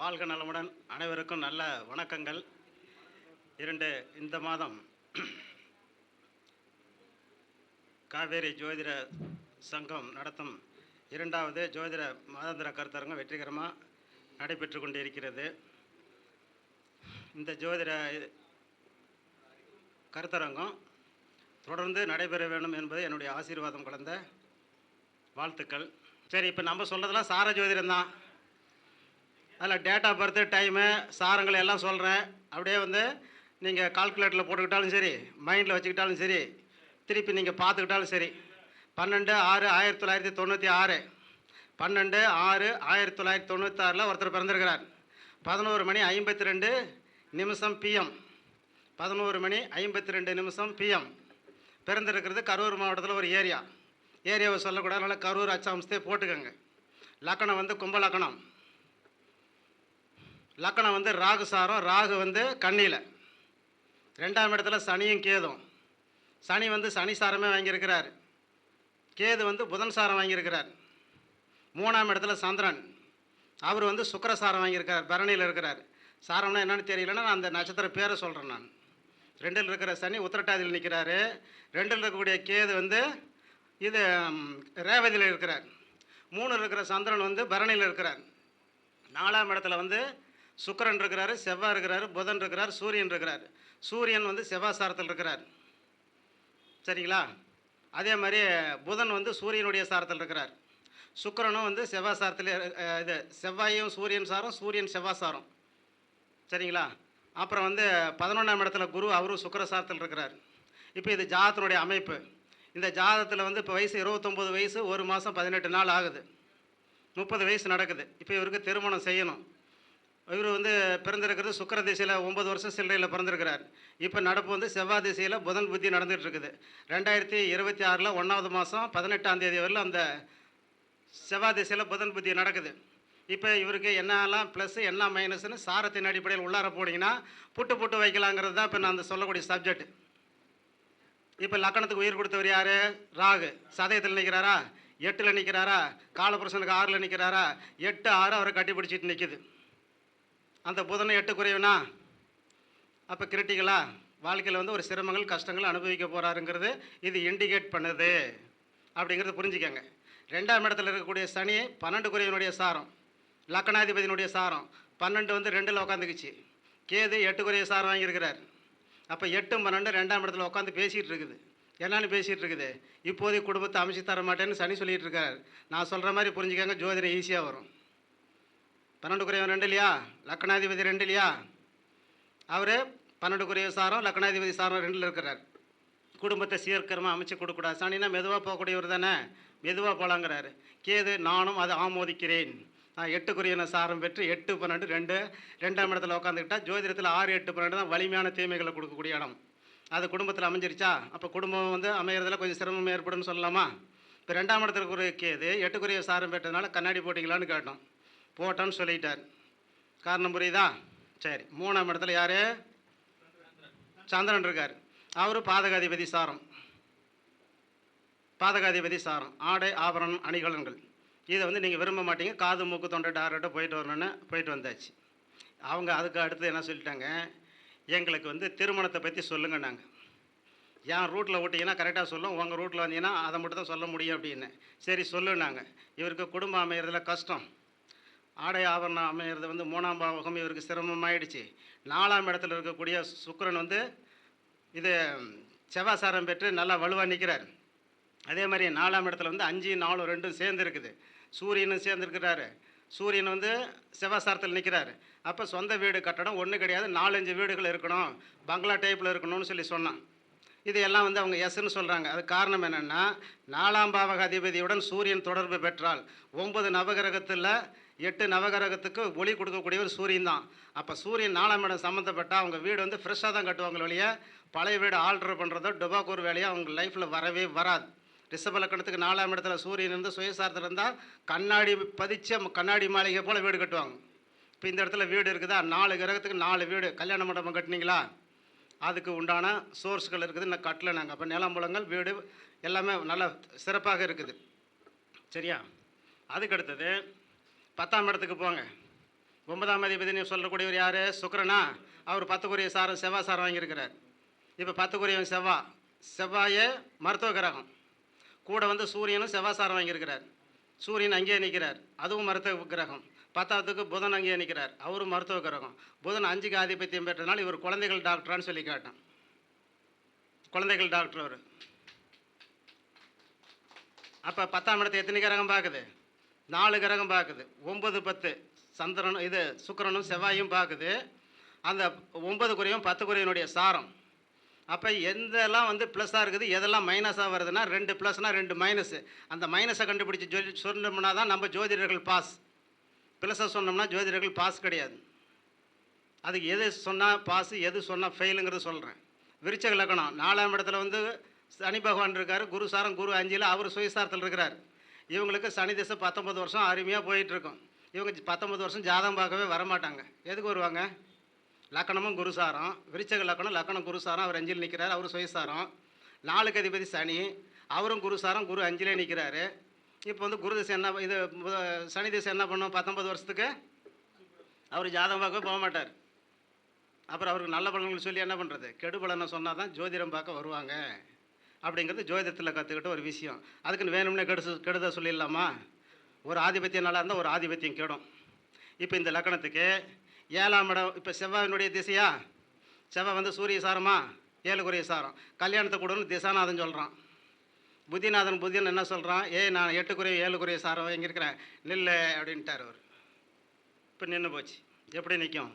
வாழ்க நலமுடன் அனைவருக்கும் நல்ல வணக்கங்கள். இரண்டு இந்த மாதம் காவேரி ஜோதிட சங்கம் நடத்தும் இரண்டாவது ஜோதிட மாதாந்திர கருத்தரங்கம் வெற்றிகரமாக நடைபெற்று கொண்டிருக்கிறது. இந்த ஜோதிட கருத்தரங்கம் தொடர்ந்து நடைபெற வேண்டும் என்பது என்னுடைய ஆசீர்வாதம் கலந்த வாழ்த்துக்கள். சரி இப்போ நம்ம சொல்கிறதெல்லாம் சார ஜோதிடம் தான் அதில் டேட் ஆஃப் பர்த்து டைமு சாரங்கள் எல்லாம் சொல்கிறேன் அப்படியே வந்து நீங்கள் கால்குலேட்டரில் போட்டுக்கிட்டாலும் சரி மைண்டில் வச்சுக்கிட்டாலும் சரி திருப்பி நீங்கள் பார்த்துக்கிட்டாலும் சரி. பன்னெண்டு ஆறு ஆயிரத்தி தொள்ளாயிரத்தி தொண்ணூற்றி ஆறு. பன்னெண்டு ஆறு ஆயிரத்தி தொள்ளாயிரத்தி தொண்ணூற்றாறில் ஒருத்தர் பிறந்திருக்கிறார். பதினோரு மணி ஐம்பத்தி ரெண்டு நிமிஷம் பிஎம் பதினோரு மணி ஐம்பத்தி ரெண்டு நிமிஷம் பிஎம் பிறந்திருக்கிறது கரூர் மாவட்டத்தில் ஒரு ஏரியா. ஏரியாவை சொல்லக்கூடாது அதனால் கரூர் அச்சாம்சத்தை போட்டுக்கோங்க. லக்கணம் வந்து கும்பலக்கணம். லக்கணம் வந்து ராகு சாரம் ராகு வந்து கண்ணியில் ரெண்டாம் இடத்துல சனியும் கேதும். சனி வந்து சனி சாரமே வாங்கியிருக்கிறார். கேது வந்து புதன் சாரம் வாங்கியிருக்கிறார். மூணாம் இடத்துல சந்திரன். அவர் வந்து சுக்கரசாரம் வாங்கியிருக்கார் பரணியில் இருக்கிறார். சாரம்னா என்னன்னு தெரியலன்னா நான் அந்த நட்சத்திர பேரை சொல்கிறேன் நான். ரெண்டில் இருக்கிற சனி உத்திரட்டாதியில் நிற்கிறாரு ரெண்டில் இருக்கக்கூடிய கேது வந்து இது ரேவதியில் இருக்கிறார். மூணில் இருக்கிற சந்திரன் வந்து பரணியில் இருக்கிறார். நாலாம் இடத்துல வந்து சுக்கரன் இருக்கிறாரு செவ்வாய் இருக்கிறாரு புதன் இருக்கிறார் சூரியன் இருக்கிறார். சூரியன் வந்து செவ்வாய் சாரத்தில் இருக்கிறார். சரிங்களா? அதே மாதிரி புதன் வந்து சூரியனுடைய சாரத்தில் இருக்கிறார். சுக்கரனும் வந்து செவ்வாய் சாரத்தில் இது செவ்வாயும் சூரியன் சாரம் சூரியன் செவ்வாய் சாரம். சரிங்களா? அப்புறம் வந்து பதினொன்றாம் இடத்துல குரு அவரும் சுக்கிர சாரத்தில் இருக்கிறார். இப்போ இது ஜாதத்தினுடைய அமைப்பு. இந்த ஜாதத்தில் வந்து இப்போ வயசு இருபத்தொம்போது வயசு ஒரு மாதம் பதினெட்டு நாள் ஆகுது. முப்பது வயசு நடக்குது. இப்போ இவருக்கு திருமணம் செய்யணும். இவர் வந்து பிறந்திருக்கிறது சுக்கிர திசையில் ஒம்பது வருஷம் சில்லறையில் பிறந்திருக்கிறார். இப்போ நடப்பு வந்து செவ்வாய் திசையில் புதன் புத்தி நடந்துகிட்ருக்குது. இருக்குது ரெண்டாயிரத்தி இருபத்தி ஆறில் ஒன்றாவது மாதம் பதினெட்டாம் தேதி வரையில் அந்த செவ்வாய் திசையில் புதன் புத்தி நடக்குது. இப்போ இவருக்கு என்னெல்லாம் ப்ளஸ் என்ன மைனஸ்னு சாரத்தின் அடிப்படையில் உள்ளார போனீங்கன்னா புட்டு புட்டு வைக்கலாங்கிறது தான் இப்போ நான் அந்த சொல்லக்கூடிய சப்ஜெக்ட் இப்போ லக்கணத்துக்கு உயிர் கொடுத்தவர் யார்? ராகு. சதயத்தில் நிற்கிறாரா எட்டில் நிற்கிறாரா காலபுருஷனுக்கு ஆறில் நிற்கிறாரா எட்டு ஆறு அவரை கட்டி பிடிச்சிட்டு அந்த புதனை எட்டு குறைவுனா அப்போ கிரிட்டிக்கலா வாழ்க்கையில் வந்து ஒரு சிரமங்கள் கஷ்டங்கள் அனுபவிக்க போகிறாருங்கிறது இது இண்டிகேட் பண்ணுது அப்படிங்கிறத புரிஞ்சுக்கங்க. ரெண்டாம் இடத்துல இருக்கக்கூடிய சனி பன்னெண்டு குறைவினுடைய சாரம் லக்கணாதிபதியினுடைய சாரம். பன்னெண்டு வந்து ரெண்டில் உட்காந்துக்குச்சு கேது எட்டு குறைய சாரம் வாங்கியிருக்கிறார். அப்போ எட்டு பன்னெண்டு ரெண்டாம் இடத்துல உட்காந்து பேசிகிட்டு இருக்குது என்னன்னு பேசிகிட்டு இருக்குது இப்போதைய குடும்பத்தை அமைச்சு தர மாட்டேன்னு சனி சொல்லிகிட்டு இருக்கார் நான் சொல்கிற மாதிரி புரிஞ்சுக்கங்க ஜோதிடம் ஈஸியாக வரும். பன்னெண்டு குறைவன் ரெண்டு இல்லையா லக்னாதிபதி ரெண்டு இல்லையா அவர் பன்னெண்டு குறைவு சாரம் லக்னாதிபதி சாரம் ரெண்டில் இருக்கிறார். குடும்பத்தை சீர்க்கிரமாக அமைச்சு கொடுக்கூடாது சாணினா மெதுவாக போகக்கூடியவர் தானே? மெதுவாக போகலாங்கிறாரு கேது நானும் அதை ஆமோதிக்கிறேன். நான் எட்டுக்குரியன சாரம் பெற்று எட்டு பன்னெண்டு ரெண்டு. ரெண்டாம் இடத்துல உட்காந்துக்கிட்டா ஜோதிடத்தில் ஆறு எட்டு பன்னெண்டு தான் வலிமையான தீமைகளை கொடுக்கக்கூடிய இடம். அது குடும்பத்தில் அமைஞ்சிருச்சா? அப்போ குடும்பம் வந்து அமையறதுல கொஞ்சம் சிரமம் ஏற்படும் சொல்லலாமா? இப்போ ரெண்டாம் இடத்துல இருக்கிற கேது எட்டுக்குரிய சாரம் பெற்றதுனால கண்ணாடி போட்டிங்களான்னு கேட்டோம். போட்டோன்னு சொல்லிட்டார். காரணம் புரியுதா? சரி மூணாம் இடத்துல யார்? சந்திரன் இருக்கார். அவர் பாதகாதிபதி சாரம். பாதகாதிபதி சாரம். ஆடை ஆபரணம் அணிகலன்கள். இதை வந்து நீங்கள் விரும்ப மாட்டீங்க. காது மூக்கு தொண்டை டார்கிட்ட போயிட்டு வரணுன்னு போயிட்டு வந்தாச்சு. அவங்க அதுக்கு அடுத்து என்ன சொல்லிட்டாங்க? எங்களுக்கு வந்து திருமணத்தை பற்றி சொல்லுங்கள் நாங்கள் என் ரூட்டில் விட்டிங்கன்னா கரெக்டாக சொல்லும். உங்கள் ரூட்டில் வந்தீங்கன்னா அதை மட்டும் தான் சொல்ல முடியும் அப்படின்னு. சரி சொல்லுனாங்க இவருக்கு குடும்பம் அமையறதுல கஷ்டம். ஆடை ஆபரணம் அமையிறது வந்து மூணாம் பாவகம் இவருக்கு சிரமமாயிடுச்சு. நாலாம் இடத்துல இருக்கக்கூடிய சுக்கரன் வந்து இது செவ்வாசாரம் பெற்று நல்லா வலுவாக நிற்கிறார் அதே மாதிரி நாலாம் இடத்துல வந்து அஞ்சு நாலும் ரெண்டும் சேர்ந்து இருக்குது. சூரியனும் சேர்ந்துருக்கிறாரு சூரியன் வந்து செவ்வாசாரத்தில் நிற்கிறாரு அப்போ சொந்த வீடு கட்டடம் ஒன்று கிடையாது. நாலஞ்சு வீடுகள் இருக்கணும். பங்களா டைப்பில் இருக்கணும்னு சொல்லி சொன்னான். இது எல்லாம் வந்து அவங்க எஸ்ன்னு சொல்கிறாங்க அது காரணம் என்னென்னா நாலாம் பாவக அதிபதியுடன் சூரியன் தொடர்பு பெற்றால் ஒன்பது நவகிரகத்தில் எட்டு நவகிரகத்துக்கு ஒளி கொடுக்கக்கூடியவர் சூரியன் தான். அப்போ சூரியன் நாலாம் இடம் சம்மந்தப்பட்ட அவங்க வீடு வந்து ஃப்ரெஷ்ஷாக தான் கட்டுவாங்க வழியே பழைய வீடு ஆல்டர் பண்ணுறதோ டொபாக்கூர் வேலையோ அவங்க லைஃப்பில் வரவே வராது. ரிஷப லக்கணத்துக்கு நாலாம் இடத்துல சூரியன் இருந்து சுயசாரத்தில் இருந்தால் கண்ணாடி பதிச்ச கண்ணாடி மாளிகை போல் வீடு கட்டுவாங்க. இப்போ இந்த இடத்துல வீடு இருக்குதா? நாலு கிரகத்துக்கு நாலு வீடு. கல்யாண மண்டபம் கட்டினீங்களா? அதுக்கு உண்டான சோர்ஸ்கள் இருக்குது. இன்னும் கட்டலை நாங்கள் அப்போ நிலம்புலங்கள் வீடு எல்லாமே நல்லா சிறப்பாக இருக்குது. சரியா? அதுக்கு அடுத்தது பத்தாம் இடத்துக்கு போங்க. ஒன்பதாம் அதிபதினு சொல்லக்கூடியவர் யார்? சுக்கரனா? அவர் பத்துக்குரிய சாரம் செவ்வாய் சாரம் வாங்கியிருக்கிறார். இப்போ பத்துக்குரியவன் செவ்வாய் செவ்வாயே மருத்துவ கிரகம். கூட வந்து சூரியனும் செவ்வாய் சாரம் வாங்கியிருக்கிறார். சூரியன் அங்கேயே நிற்கிறார் அதுவும் மருத்துவ கிரகம். பத்தாவதுக்கு புதன் அங்கேயே நிற்கிறார். அவரும் மருத்துவ கிரகம். புதன் அஞ்சுக்கு ஆதிபத்தியம் பெற்றனால இவர் குழந்தைகள் டாக்டரான்னு சொல்லி கேட்டான். குழந்தைகள் டாக்டர் அவர். அப்போ பத்தாம் இடத்தை எத்தனை கிரகம் பார்க்குது நாலு கிரகம் பார்க்குது ஒம்பது பத்து. சந்திரனும் இது சுக்கரனும் செவ்வாயும் பார்க்குது அந்த ஒன்பது குறையும் பத்து குறையினுடைய சாரம். அப்போ எதெல்லாம் வந்து ப்ளஸ்ஸாக இருக்குது எதெல்லாம் மைனஸாக வருதுன்னா ரெண்டு ப்ளஸ்னால் ரெண்டு மைனஸு அந்த மைனஸை கண்டுபிடிச்சி ஜோ சொன்னோம்னா தான் நம்ம ஜோதிடர்கள் பாஸ் பிளஸை சொன்னோம்னா ஜோதிடர்கள் பாஸ் கிடையாது. அதுக்கு எது சொன்னால் பாஸ் எது சொன்னால் ஃபெயிலுங்கிறது சொல்கிறேன் விருச்சக லக்கணம். நாலாம் இடத்துல வந்து சனி பகவான் இருக்கார் குரு சாரம் குரு அஞ்சில் அவர் சுயசாரத்தில் இருக்கிறார். இவங்களுக்கு சனி திசை பத்தொம்பது வருஷம் அருமையாக போயிட்டுருக்கும். இவங்க பத்தொம்பது வருஷம் ஜாதகம் பார்க்கவே வரமாட்டாங்க. எதுக்கு வருவாங்க? லக்கணமும் குருசாரம் விருச்சக லக்கணம் லக்கணம் குருசாரம் அவர் அஞ்சில் நிற்கிறார் அவர் சுயசாரம். நாளுக்கு அதிபதி சனி அவரும் குருசாரம் குரு அஞ்சிலே நிற்கிறாரு இப்போ வந்து குரு திசை என்ன இது சனி திசை என்ன பண்ணும்? பத்தொன்பது வருஷத்துக்கு அவர் ஜாதகம் பார்க்க போக மாட்டார். அப்புறம் அவருக்கு நல்ல பலன்கள் சொல்லி என்ன பண்ணுறது கெடு பலனை சொன்னால் தான் ஜோதிடம் பார்க்க வருவாங்க. அப்படிங்கிறது ஜோதிடத்தில் கற்றுக்கிட்ட ஒரு விஷயம். அதுக்குன்னு வேணும்னே கெடு கெடுத சொல்லிடலாமா? ஒரு ஆதிபத்தியம் நல்லா இருந்தால் ஒரு ஆதிபத்தியம் கெடும். இப்போ இந்த லக்கணத்துக்கு ஏழாம் இடம் இப்போ செவ்வாயினுடைய திசையா? செவ்வாய் வந்து சூரிய சாரமா? ஏழுக்குரிய சாரம். கல்யாணத்தை கூடன்னு திசாநாதன் சொல்கிறான் புத்திநாதன் புத்தியன் என்ன சொல்கிறான் ஏய் நான் எட்டு குறைய ஏழு குறைய சாரம் எங்கே இருக்கிறேன். நில்லு அப்படின்ட்டார் அவர். இப்போ நின்று போச்சு. எப்படி நிற்கும்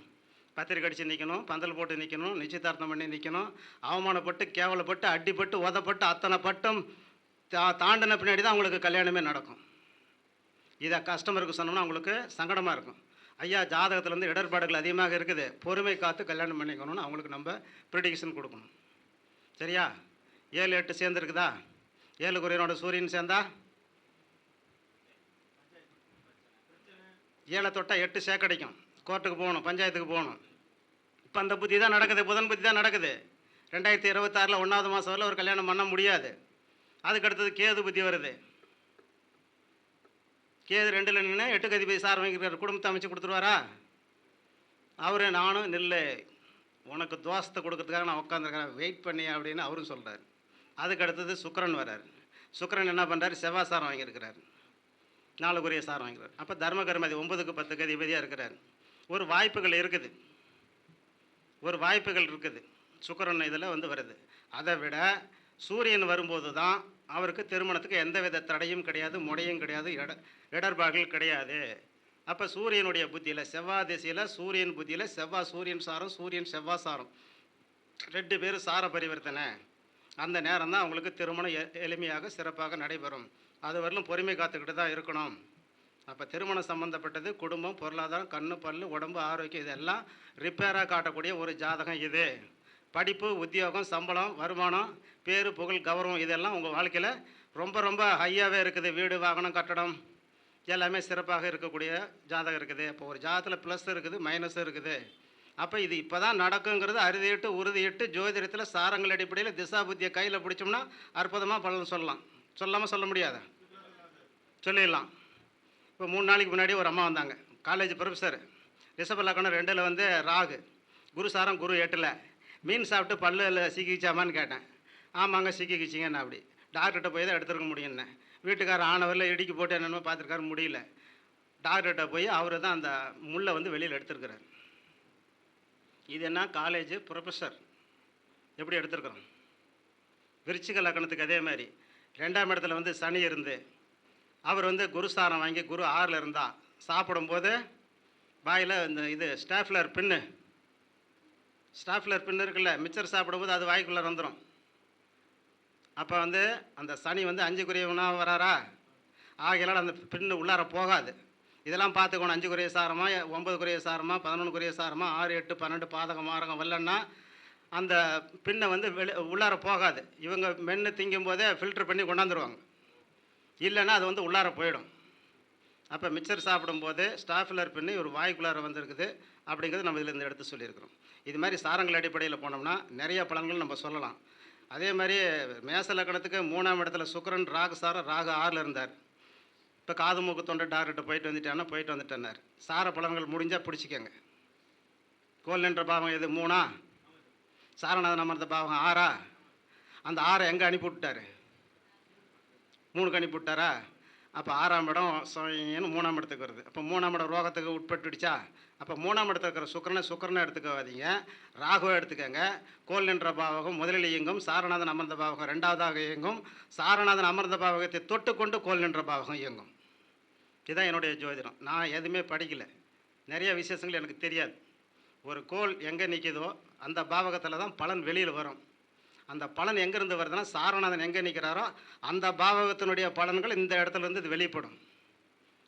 பத்திரிக்கை அடித்து நிற்கணும் பந்தல் போட்டு நிற்கணும் நிச்சயதார்த்தம் பண்ணி நிற்கணும் அவமானப்பட்டு கேவலப்பட்டு அடிப்பட்டு உதப்பட்டு அத்தனை பட்டம் தா தாண்டின பின்னாடி தான் அவங்களுக்கு கல்யாணமே நடக்கும். இதை கஸ்டமருக்கு சொன்னோம்னா அவங்களுக்கு சங்கடமாக இருக்கும். ஐயா ஜாதகத்துலேருந்து இடர்பாடுகள் அதிகமாக இருக்குது. பொறுமை காத்து கல்யாணம் பண்ணிக்கணும்னு அவங்களுக்கு நம்ம ப்ரிடிக்ஷன் கொடுக்கணும். சரியா? ஏழு எட்டு சேர்ந்துருக்குதா? ஏழு குறையனோட சூரியன் சேர்ந்தா? ஏழை தொட்டா எட்டு சேக்கடிக்கும் கோர்ட்டுக்கு போகணும் பஞ்சாயத்துக்கு போகணும். இப்போ அந்த புத்தி தான் நடக்குது புதன் புத்தி தான் நடக்குது. ரெண்டாயிரத்தி இருபத்தாறில் ஒன்றாவது மாதம் வரல ஒரு கல்யாணம் பண்ண முடியாது. அதுக்கு அடுத்தது கேது புத்தி வருது. கேது ரெண்டில் நின்று எட்டு கதி போய் சார் வாங்கிக்கிறார் குடும்பத்தை அமைச்சு கொடுத்துருவாரா? அவரு நானும் நில்லு. உனக்கு தோசத்தை கொடுக்கறதுக்காக நான் உட்காந்துருக்கிறேன் வெயிட் பண்ணி அப்படின்னு அவரும் சொல்கிறார் அதுக்கு அடுத்தது சுக்கிரன் வரார் சுக்கிரன் என்ன பண்ணுறாரு செவ்வாய் சாரம் வாங்கியிருக்கிறார். நாலுக்குரிய சாரம் வாங்கிறார் அப்போ தர்ம கர்மதி ஒன்பதுக்கு பத்துக்கு அதிபதியாக இருக்கிறார். ஒரு வாய்ப்புகள் இருக்குது. ஒரு வாய்ப்புகள் இருக்குது. சுக்கரன் இதில் வந்து வருது. அதை விட சூரியன் வரும்போது தான் அவருக்கு திருமணத்துக்கு எந்தவித தடையும் கிடையாது முடையும் கிடையாது இட இடர்பாடுகள் கிடையாது. அப்போ சூரியனுடைய புத்தியில் செவ்வாய் திசையில் சூரியன் புத்தியில் செவ்வாய் சூரியன் சாரம் சூரியன் செவ்வாய் சாரம். ரெண்டு பேரும் சார பரிவர்த்தனை. அந்த நேரம் தான் அவங்களுக்கு திருமணம் எ- எளிமையாக சிறப்பாக நடைபெறும். அது வரலும் பொறுமை காத்துக்கிட்டு தான் இருக்கணும். அப்போ திருமணம் சம்மந்தப்பட்டது குடும்பம் பொருளாதாரம் கண்ணு பல்லு உடம்பு ஆரோக்கியம் இதெல்லாம் ரிப்பேராக காட்டக்கூடிய ஒரு ஜாதகம் இது. படிப்பு உத்தியோகம் சம்பளம் வருமானம் பேரு புகழ் கௌரவம் இதெல்லாம் உங்கள் வாழ்க்கையில் ரொம்ப ரொம்ப ஹையாகவே இருக்குது. வீடு வாகனம் கட்டடம் எல்லாமே சிறப்பாக இருக்கக்கூடிய ஜாதகம் இருக்குது. இப்போ ஒரு ஜாதகத்தில் ப்ளஸ் இருக்குது மைனஸும் இருக்குது. அப்போ இது இப்போ தான் நடக்குங்கிறது அறுதியிட்டு உறுதியிட்டு ஜோதிடத்தில் சாரங்கள் அடிப்படையில் திசா புத்தியை கையில் பிடிச்சோம்னா அற்புதமாக பலன் சொல்லலாம். சொல்லாமல் சொல்ல முடியாத? சொல்லிடலாம். இப்போ மூணு நாளைக்கு முன்னாடி ஒரு அம்மா வந்தாங்க. காலேஜ் ப்ரொஃபஸர் ரிஷப லக்கணம் ரெண்டில் வந்து ராகு. குரு சாரம் குரு எட்டில். மீன் சாப்பிட்டு பல்லில் சிக்கிச்சாமான்னு கேட்டேன். ஆமாங்க சிக்கிக்கிச்சிங்கன்னு அப்படி. டாக்டர்கிட்ட போய் தான் எடுத்துருக்க முடியும்னே வீட்டுக்காரர் ஆனவரில் இடிக்கி போட்டு என்னென்னமோ பார்த்துருக்காரு முடியல. டாக்டர்கிட்ட போய் அவர் தான் அந்த முள்ளை வந்து வெளியில் எடுத்துருக்கிறார். இது என்ன காலேஜ் ப்ரொஃபஸர் எப்படி எடுத்திருக்கிறோம்? விருச்சிக லக்கணத்துக்கு அதே மாதிரி. ரெண்டாம் இடத்துல வந்து சனி இருந்து அவர் வந்து குருஸ்தானம் வாங்கி குரு ஆறில் இருந்தால் சாப்பிடும்போது வாயில் இந்த இது ஸ்டாஃப்லர் பின்னு. ஸ்டாஃப்லர் பின்னு இருக்குல்ல மிச்சர் சாப்பிடும்போது அது வாய்க்குள்ளே வந்துடும் அப்போ வந்து அந்த சனி வந்து அஞ்சுக்குரியவனாக வராரா? ஆகையினால் அந்த பின்னு உள்ளார போகாது. இதெல்லாம் பார்த்துக்கணும். அஞ்சு அஞ்சுக்குரிய சாரமா ஒன்பதுக்குரிய சாரமா குறைய சாரமா ஆறு எட்டு பன்னெண்டு பாதகம் மாரகம் வரலன்னா அந்த பின்னை வந்து வெளி உள்ளார போகாது. இவங்க மென்று திங்கும் போதே ஃபில்ட்ரு பண்ணி கொண்டாந்துருவாங்க. இல்லைன்னா அது வந்து உள்ளார போயிடும். அப்போ மிக்சர் சாப்பிடும்போது ஸ்டாஃபிலர் பின்னு ஒரு வாய்க்குள்ளார வந்திருக்குது அப்படிங்கிறது நம்ம இதில் இந்த எடுத்து சொல்லியிருக்கிறோம். இது மாதிரி சாரங்கள் அடிப்படையில் போனோம்னா நிறைய பலன்கள் நம்ம சொல்லலாம். அதே மாதிரி மேச லக்கணத்துக்கு மூணாம் இடத்துல சுக்கிரன் ராகு சாரம் ராகு ஆறில் இருந்தார். இப்போ காது மூக்கு தொண்டை டாக்டர்கிட்ட போயிட்டு வந்துட்டேன்னா போயிட்டு வந்துட்டேன்னார். சார பழங்கள் முடிஞ்சால் பிடிச்சிக்கங்க. கோல் நின்ற பாவம் எது? மூணா? சாரநாதன் அமர்ந்த பாவம் ஆறா? அந்த ஆறை எங்கே அனுப்பி விட்டாரு? மூணுக்கு அனுப்பி விட்டாரா? அப்போ ஆறாம் இடம் சுவையின்னு மூணாம் இடத்துக்கு வருது. அப்போ மூணாம் இடம் ரோகத்துக்கு உட்பட்டுடுச்சா? அப்போ மூணாம் இடத்துல இருக்கிற சுக்கரனை சுக்கரனை எடுத்துக்காதீங்க. ராகுவை எடுத்துக்கங்க. கோல் நின்ற பாவகம் முதலில் இயங்கும். சாரநாதன் அமர்ந்த பாவகம் ரெண்டாவதாக இயங்கும். சாரநாதன் அமர்ந்த பாவகத்தை தொட்டுக்கொண்டு கோல் நின்ற பாவகம் இயங்கும். இதுதான் என்னுடைய ஜோதிடம். நான் எதுவுமே படிக்கல. நிறைய விசேஷங்கள் எனக்கு தெரியாது. ஒரு கோல் எங்கே நிற்கிதோ அந்த பாவகத்தில் தான் பலன் வெளியில் வரும். அந்த பலன் எங்கேருந்து வருதுன்னா சாரநாதன் எங்கே நிற்கிறாரோ அந்த பாவகத்தினுடைய பலன்கள் இந்த இடத்துலேருந்து இது வெளிப்படும்.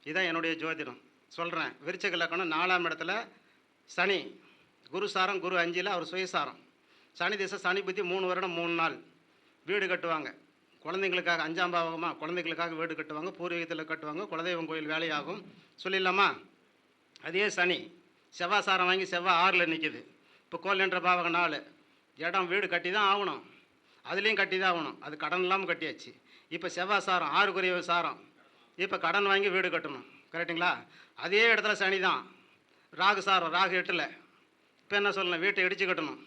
இதுதான் என்னுடைய ஜோதிடம். சொல்கிறேன் விருச்சக லக்கணம் நாலாம் இடத்துல சனி. குரு சாரம் குரு அஞ்சில் அவர் சுயசாரம். சனி திசை சனி புத்தி மூணு வருடம் மூணு நாள். வீடு கட்டுவாங்க. குழந்தைங்களுக்காக அஞ்சாம் பாவகமாக குழந்தைகளுக்காக வீடு கட்டுவாங்க பூர்வீகத்தில் கட்டுவாங்க குலதெய்வம் கோயில் வேலையாகும். சொல்லிடலாமா? அதே சனி செவ்வாய் சாரம் வாங்கி செவ்வாய் ஆறில் நிற்கிது இப்போ கோல் என்ற பாவக நாலு. இடம் வீடு கட்டி தான் ஆகணும். அதுலேயும் கட்டி தான் ஆகணும். அது கடன் இல்லாமல் கட்டியாச்சு. இப்போ செவ்வாய் சாரம் ஆறுக்குரிய சாரம். இப்போ கடன் வாங்கி வீடு கட்டணும். கரெக்டுங்களா அதே இடத்துல சனி தான் ராகு சாரம் ராகு எட்டில். இப்போ என்ன சொல்லணும்? வீட்டை இடித்து கட்டணும்.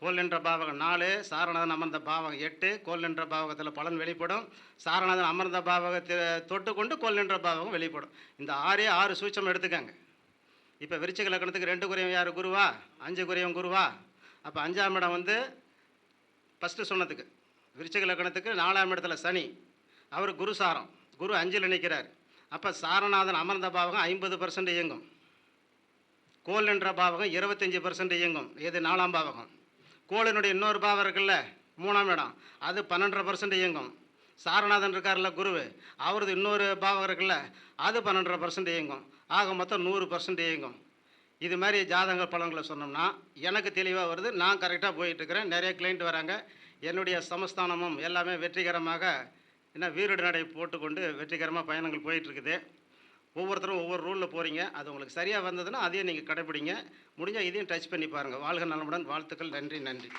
கோல் என்ற பாவகம் நாலு சாரநாதன் அமர்ந்த பாவகம் எட்டு கோல் என்ற பாவகத்தில் பலன் வெளிப்படும். சாரநாதன் அமர்ந்த பாவகத்தை தொட்டுக்கொண்டு கோல் என்ற பாவகம் வெளிப்படும். இந்த ஆறே ஆறு சூட்சம் எடுத்துக்கங்க. இப்போ விருச்சிக லக்கணத்துக்கு ரெண்டு குறையும் யார்? குருவா? அஞ்சு குறையும் குருவா? அப்போ அஞ்சாம் இடம் வந்து ஃபஸ்ட்டு சொன்னதுக்கு. விருச்சிக லக்கணத்துக்கு நாலாம் இடத்துல சனி. அவர் குரு சாரம். குரு அஞ்சில் நிற்கிறார் அப்போ சாரநாதன் அமர்ந்த பாவகம் ஐம்பது பர்சன்ட் இயங்கும். கோல் என்ற பாவகம் இருபத்தஞ்சி பர்சன்ட் இயங்கும். இது நாலாம் பாவகம். கோளினுடைய இன்னொரு பாவம் இருக்குல்ல? மூணாம் இடம். அது பன்னெண்டரை பர்சன்ட் இயங்கும். சாரநாதன் இருக்கார்ல குருவு. அவரது இன்னொரு பாவம் இருக்குல்ல அது பன்னெண்டரை பர்சன்ட் இயங்கும். ஆக மொத்தம் நூறு பர்சன்ட் இயங்கும். இது மாதிரி ஜாதகங்கள் பலன்களை சொன்னோம்னா எனக்கு தெளிவாக வருது. நான் கரெக்டாக போயிட்டுருக்கிறேன். நிறைய கிளைண்ட் வராங்க. என்னுடைய சமஸ்தானமும் எல்லாமே வெற்றிகரமாக என்ன வீரடு நடை போட்டுக்கொண்டு வெற்றிகரமாக பயணங்கள் போயிட்டுருக்குது. ஒவ்வொருத்தரும் ஒவ்வொரு ரூலில் போகிறீங்க அது உங்களுக்கு சரியாக வந்ததுன்னா அதையும் நீங்கள் கடைப்பிடிங்க. முடிஞ்சால் இதையும் டச் பண்ணி பாருங்கள் வாழ்க நலமுடன். வாழ்த்துக்கள். நன்றி நன்றி.